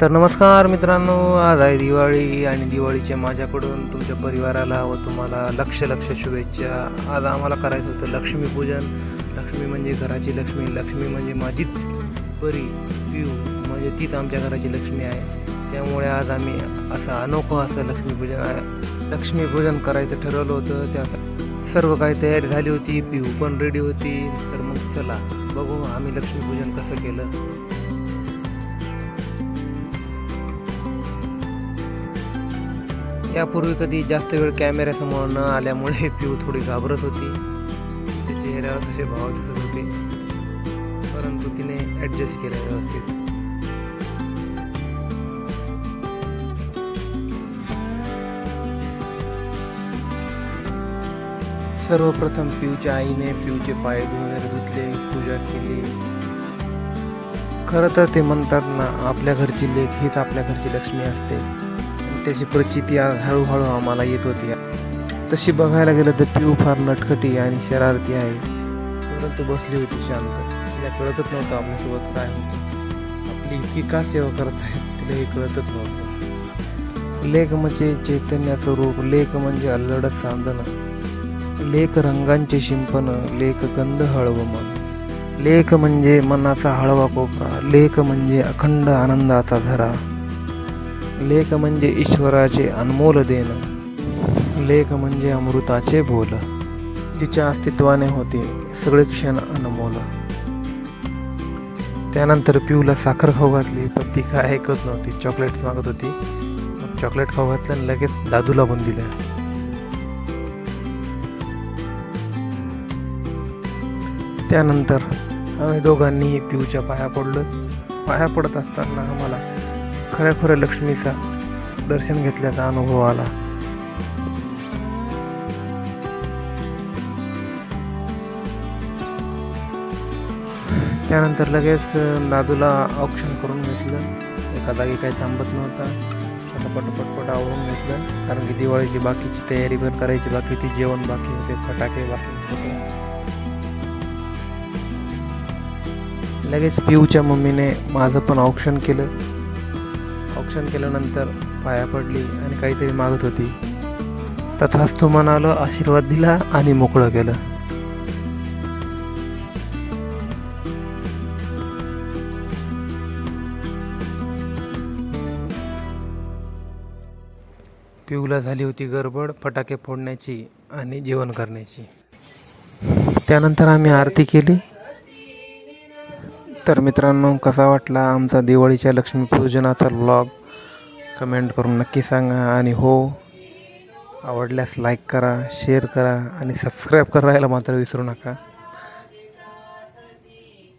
तर नमस्कार मित्रांनो आज आहे दिवाळी आणि दिवाळीच्या माझ्याकडून तुमच्या परिवाराला व तुम्हाला लक्ष लक्ष शुभेच्छा. आज आम्हाला करायचं होतं लक्ष्मीपूजन लक्ष्मी म्हणजे घराची लक्ष्मी लक्ष्मी म्हणजे माझीच परी पिऊ म्हणजे तीच आमच्या घराची लक्ष्मी आहे. त्यामुळे आज आम्ही असं अनोखं असं लक्ष्मीपूजन लक्ष्मीपूजन करायचं ठरवलं होतं. त्या सर्व काही तयारी झाली होती. पिऊ पण रेडी होती. तर मग चला बघू आम्ही लक्ष्मीपूजन कसं केलं. यापूर्वी कधी जास्त वेळ कॅमेऱ्यासमोर न आल्यामुळे पिऊ थोडी घाबरत होती. तिच्या चेहऱ्यावर तसे भाव दिसत होते. परंतु तिने ॲडजस्ट केलं व्यवस्थित. सर्वप्रथम पिऊच्या आईने पिऊचे पाय वगैरे धुतले पूजा केली. खरं तर ते म्हणतात ना आपल्या घरची लेख हीच आपल्या घरची लक्ष्मी असते. त्याची प्रचिती हळूहळू आम्हाला येत होती. तशी बघायला गेलं तर पिऊ फार नटखटी आणि शरारती आहे. परंतु बसली होती शांत. तिला कळतच नव्हतं आपल्यासोबत काय होतं. आपली इतकी का सेवा करत आहे? तिला हे कळतच नव्हतं. लेख म्हणजे चैतन्याचं रूप लेख म्हणजे अल्लडत चांदणं. लेख रंगांचे शिंपणं लेख गंध हळव मन. लेख म्हणजे मनाचा हळवा कोपरा लेख म्हणजे अखंड आनंदाचा धरा. लेख म्हणजे ईश्वराचे अनमोल देणं. लेख म्हणजे अमृताचे बोल. जिच्या अस्तित्वाने होते सगळे क्षण अनमोल. त्यानंतर पिऊला साखर खाऊ घातली पण ती काय ऐकत नव्हती. चॉकलेट मागत होती. मग चॉकलेट खाऊ घातलं आणि लगेच दादूला पण दिलं. त्यानंतर आम्ही दोघांनी पिऊच्या पाया पडलो. पाया पडत असताना आम्हाला खऱ्या खऱ्या लक्ष्मीचा दर्शन घेतल्याचा अनुभव आला. त्यानंतर लगेच दादूला ऑप्शन करून घेतलं. एका जागी काही थांबत नव्हता. त्याला पटपटपट आवरून घेतलं. कारण की दिवाळीची बाकीची तयारी पण करायची बाकी ती जेवण बाकी होते फटाके बाकी होते. लगेच पिऊच्या मम्मीने माझं पण ऑप्शन केलं. ऑप्शन केल्यानंतर पाया पडली आणि काहीतरी मागत होती. तथाच तो म्हणालं आशीर्वाद दिला आणि मोकळं केलं. पिऊला झाली होती गडबड फटाके फोडण्याची आणि जेवण करण्याची. त्यानंतर आम्ही आरती केली. तर मित्रांनो कसा वाटला आमचा दिवाळीच्या लक्ष्मीपूजनाचा ब्लॉग कमेंट करून नक्की सांगा आणि हो आवडल्यास लाईक करा शेअर करा आणि सबस्क्राईब करायला मात्र विसरू नका.